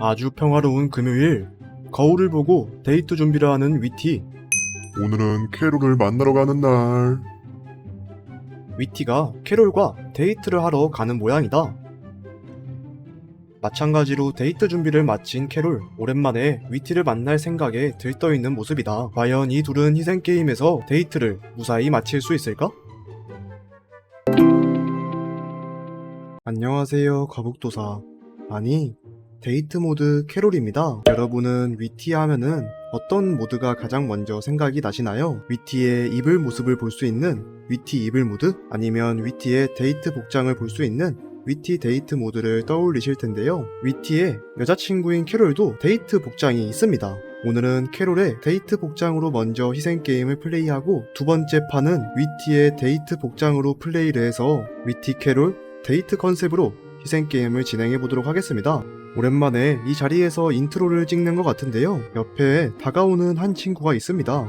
아주 평화로운 금요일 거울을 보고 데이트 준비를 하는 위티 오늘은 캐롤을 만나러 가는 날. 위티가 캐롤과 데이트를 하러 가는 모양이다 마찬가지로 데이트 준비를 마친 캐롤 오랜만에 위티를 만날 생각에 들떠있는 모습이다 과연 이 둘은 희생게임에서 데이트를 무사히 마칠 수 있을까? 안녕하세요 거북도사 아니 데이트 모드 캐롤입니다. 여러분은 위티 하면은 어떤 모드가 가장 먼저 생각이 나시나요? 위티의 입을 모습을 볼 수 있는 위티 입을 모드? 아니면 위티의 데이트 복장을 볼 수 있는 위티 데이트 모드를 떠올리실 텐데요. 위티의 여자친구인 캐롤도 데이트 복장이 있습니다. 오늘은 캐롤의 데이트 복장으로 먼저 희생 게임을 플레이하고 두 번째 판은 위티의 데이트 복장으로 플레이를 해서 위티 캐롤 데이트 컨셉으로 희생 게임을 진행해 보도록 하겠습니다. 오랜만에 이 자리에서 인트로를 찍는 것 같은데요. 옆에 다가오는 한 친구가 있습니다.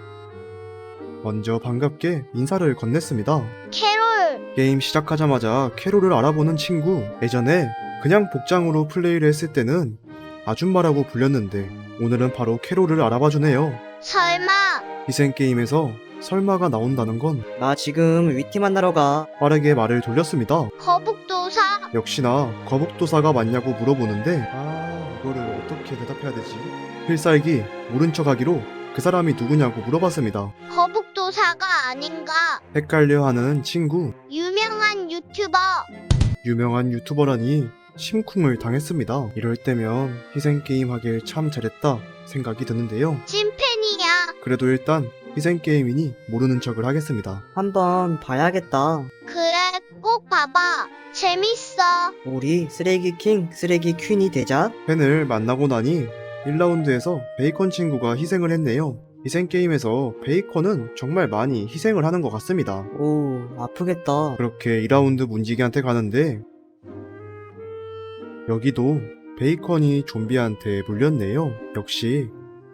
먼저 반갑게 인사를 건넸습니다. 캐롤 게임 시작하자마자 캐롤을 알아보는 친구. 예전에 그냥 복장으로 플레이를 했을 때는 아줌마라고 불렸는데 오늘은 바로 캐롤을 알아봐주네요. 설마 희생게임에서 설마가 나온다는 건 나 지금 위티 만나러 가. 빠르게 말을 돌렸습니다. 거북도사 역시나 거북도사가 맞냐고 물어보는데 아 이거를 어떻게 대답해야 되지? 필살기 모른 척하기로 그 사람이 누구냐고 물어봤습니다. 거북도사가 아닌가 헷갈려하는 친구 유명한 유튜버 유명한 유튜버라니 심쿵을 당했습니다. 이럴 때면 희생게임 하길 참 잘했다 생각이 드는데요. 찐팬이야 그래도 일단 희생게임이니 모르는 척을 하겠습니다. 한번 봐야겠다. 그래 꼭 봐봐 재밌어 우리 쓰레기 킹, 쓰레기 퀸이 되자. 팬을 만나고 나니 1라운드에서 베이컨 친구가 희생을 했네요. 희생 게임에서 베이컨은 정말 많이 희생을 하는 것 같습니다. 오, 아프겠다. 그렇게 2라운드 문지기한테 가는데 여기도 베이컨이 좀비한테 물렸네요. 역시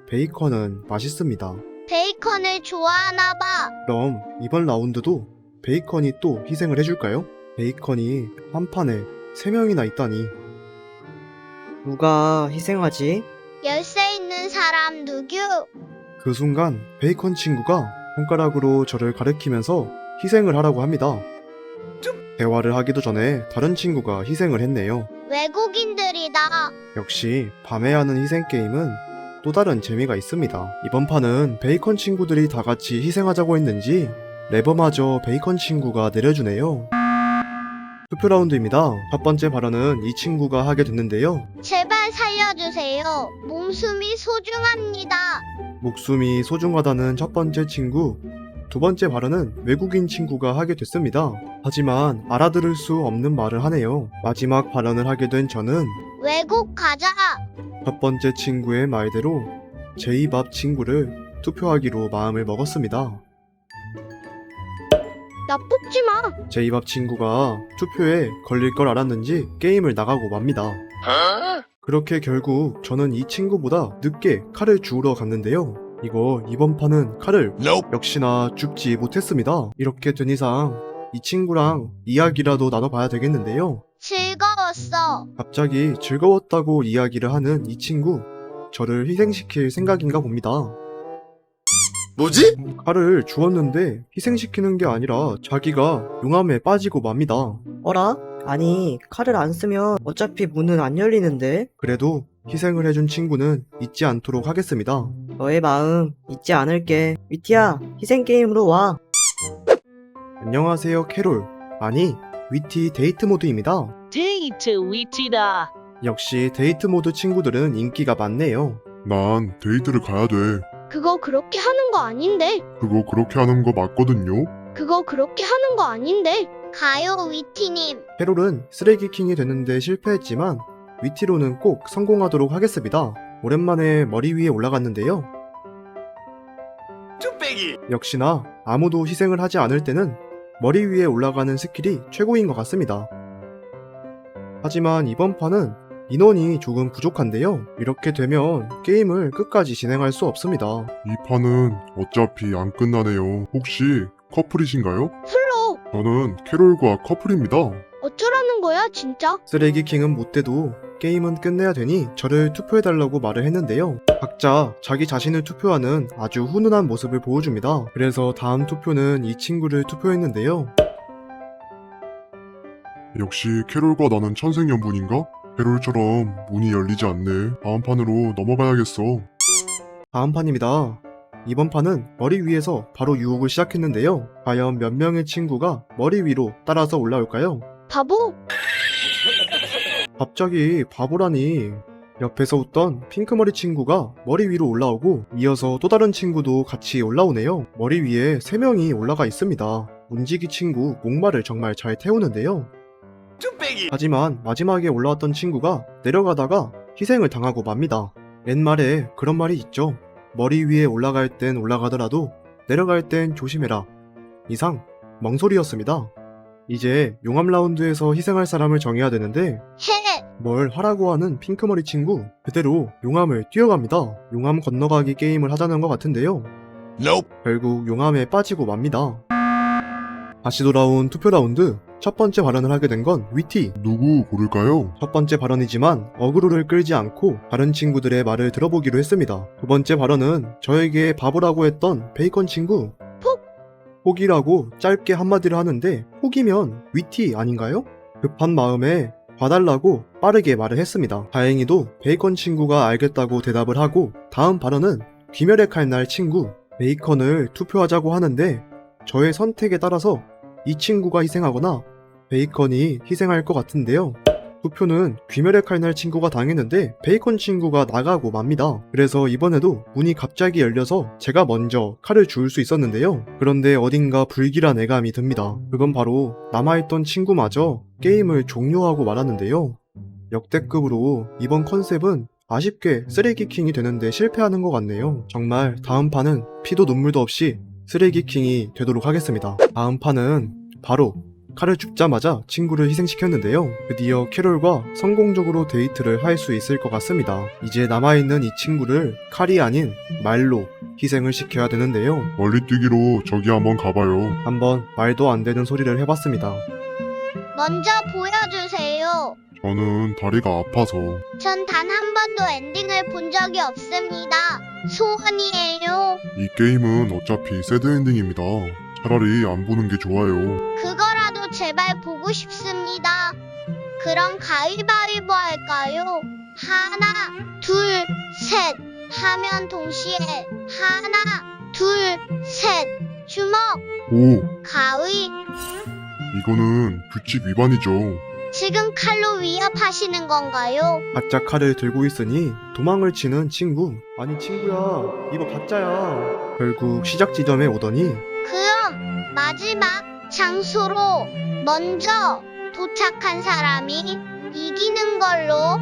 베이컨은 맛있습니다. 베이컨을 좋아하나 봐 그럼 이번 라운드도 베이컨이 또 희생을 해줄까요? 베이컨이 한 판에 3명이나 있다니 누가 희생하지? 열쇠 있는 사람 누구 그 순간 베이컨 친구가 손가락으로 저를 가리키면서 희생을 하라고 합니다. 대화를 하기도 전에 다른 친구가 희생을 했네요. 외국인들이다 역시 밤에 하는 희생 게임은 또 다른 재미가 있습니다. 이번 판은 베이컨 친구들이 다 같이 희생하자고 했는지 레버마저 베이컨 친구가 내려주네요. 투표 라운드입니다. 첫 번째 발언은 이 친구가 하게 됐는데요. 제발 살려주세요 몸숨이 소중합니다 목숨이 소중하다는 첫 번째 친구, 두 번째 발언은 외국인 친구가 하게 됐습니다. 하지만 알아들을 수 없는 말을 하네요. 마지막 발언을 하게 된 저는 외국 가자 첫 번째 친구의 말대로 제이밥 친구를 투표하기로 마음을 먹었습니다. 나 뽑지 마 제 이 밥 친구가 투표에 걸릴 걸 알았는지 게임을 나가고 맙니다. 그렇게 결국 저는 이 친구보다 늦게 칼을 주우러 갔는데요. 이거 이번 판은 칼을 역시나 줍지 못했습니다. 이렇게 된 이상 이 친구랑 이야기라도 나눠봐야 되겠는데요. 즐거웠어 갑자기 즐거웠다고 이야기를 하는 이 친구, 저를 희생시킬 생각인가 봅니다. 뭐지? 칼을 주었는데 희생시키는 게 아니라 자기가 용암에 빠지고 맙니다. 어라? 아니, 칼을 안 쓰면 어차피 문은 안 열리는데? 그래도 희생을 해준 친구는 잊지 않도록 하겠습니다. 너의 마음 잊지 않을게. 위티야, 희생 게임으로 와. 안녕하세요, 캐롤. 아니, 위티 데이트 모드입니다. 데이트 위티다. 역시 데이트 모드 친구들은 인기가 많네요. 난 데이트를 가야 돼. 그거 그렇게 하는 거 아닌데 그거 그렇게 하는 거 맞거든요. 그거 그렇게 하는 거 아닌데 가요 위티님 캐롤은 쓰레기킹이 되는데 실패했지만 위티로는 꼭 성공하도록 하겠습니다. 오랜만에 머리 위에 올라갔는데요. 역시나 아무도 희생을 하지 않을 때는 머리 위에 올라가는 스킬이 최고인 것 같습니다. 하지만 이번 판은 인원이 조금 부족한데요. 이렇게 되면 게임을 끝까지 진행할 수 없습니다. 이 판은 어차피 안 끝나네요. 혹시 커플이신가요? 플로 저는 캐롤과 커플입니다. 어쩌라는 거야 진짜? 쓰레기킹은 못돼도 게임은 끝내야 되니 저를 투표해달라고 말을 했는데요. 각자 자기 자신을 투표하는 아주 훈훈한 모습을 보여줍니다. 그래서 다음 투표는 이 친구를 투표했는데요. 역시 캐롤과 나는 천생연분인가? 캐롤처럼 문이 열리지 않네. 다음 판으로 넘어가야겠어. 다음 판입니다. 이번 판은 머리 위에서 바로 유혹을 시작했는데요. 과연 몇 명의 친구가 머리 위로 따라서 올라올까요? 바보? 갑자기 바보라니. 옆에서 웃던 핑크머리 친구가 머리 위로 올라오고 이어서 또 다른 친구도 같이 올라오네요. 머리 위에 세 명이 올라가 있습니다. 문지기 친구 목마를 정말 잘 태우는데요. 하지만 마지막에 올라왔던 친구가 내려가다가 희생을 당하고 맙니다. 옛말에 그런 말이 있죠. 머리 위에 올라갈 땐 올라가더라도 내려갈 땐 조심해라. 이상 멍소리였습니다. 이제 용암 라운드에서 희생할 사람을 정해야 되는데 헤 뭘 하라고 하는 핑크머리 친구 그대로 용암을 뛰어갑니다. 용암 건너가기 게임을 하자는 것 같은데요. 결국 용암에 빠지고 맙니다. 다시 돌아온 투표 라운드 첫 번째 발언을 하게 된 건 위티. 누구 고를까요? 첫 번째 발언이지만 어그로를 끌지 않고 다른 친구들의 말을 들어보기로 했습니다. 두 번째 발언은 저에게 바보라고 했던 베이컨 친구. 폭! 폭이라고 짧게 한마디를 하는데 폭이면 위티 아닌가요? 급한 마음에 봐달라고 빠르게 말을 했습니다. 다행히도 베이컨 친구가 알겠다고 대답을 하고 다음 발언은 귀멸의 칼날 친구. 베이컨을 투표하자고 하는데 저의 선택에 따라서 이 친구가 희생하거나 베이컨이 희생할 것 같은데요. 투표는 귀멸의 칼날 친구가 당했는데 베이컨 친구가 나가고 맙니다. 그래서 이번에도 문이 갑자기 열려서 제가 먼저 칼을 주울 수 있었는데요. 그런데 어딘가 불길한 애감이 듭니다. 그건 바로 남아있던 친구마저 게임을 종료하고 말았는데요. 역대급으로 이번 컨셉은 아쉽게 쓰레기킹이 되는데 실패하는 것 같네요. 정말 다음 판은 피도 눈물도 없이 쓰레기킹이 되도록 하겠습니다. 다음 판은 바로 칼을 줍자마자 친구를 희생시켰는데요. 드디어 캐롤과 성공적으로 데이트를 할 수 있을 것 같습니다. 이제 남아있는 이 친구를 칼이 아닌 말로 희생을 시켜야 되는데요. 멀리 뛰기로 저기 한번 가봐요. 한번 말도 안 되는 소리를 해봤습니다. 먼저 보여주세요. 저는 다리가 아파서 전 단 한 번도 엔딩을 본 적이 없습니다. 소원이에요. 이 게임은 어차피 새드 엔딩입니다. 차라리 안 보는 게 좋아요. 그거라도 제발 보고 싶습니다. 그럼 가위바위보 할까요? 하나, 둘, 셋 하면 동시에 하나, 둘, 셋 주먹, 오, 가위. 이거는 규칙 위반이죠. 지금 칼로 위협하시는 건가요? 가짜 칼을 들고 있으니 도망을 치는 친구. 아니 친구야, 이거 가짜야. 결국 시작 지점에 오더니 그럼 마지막 장소로 먼저 도착한 사람이 이기는 걸로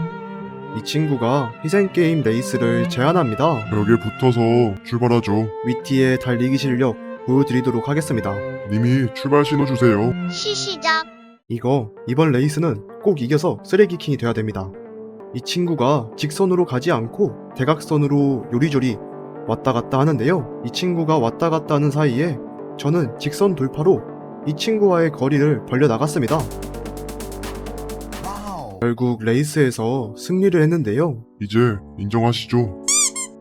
이 친구가 희생게임 레이스를 제안합니다. 벽에 붙어서 출발하죠. 위티의 달리기 실력 보여드리도록 하겠습니다. 님이 출발 신호 주세요. 시시작. 이거 이번 레이스는 꼭 이겨서 쓰레기킹이 돼야 됩니다. 이 친구가 직선으로 가지 않고 대각선으로 요리조리 왔다 갔다 하는데요. 이 친구가 왔다 갔다 하는 사이에 저는 직선 돌파로 이 친구와의 거리를 벌려 나갔습니다. 결국 레이스에서 승리를 했는데요. 이제 인정하시죠.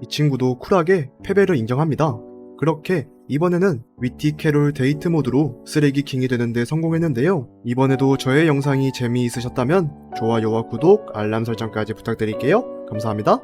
이 친구도 쿨하게 패배를 인정합니다. 그렇게 이번에는 위티 캐롤 데이트 모드로 쓰레기 킹이 되는데 성공했는데요. 이번에도 저의 영상이 재미있으셨다면 좋아요와 구독, 알람 설정까지 부탁드릴게요. 감사합니다.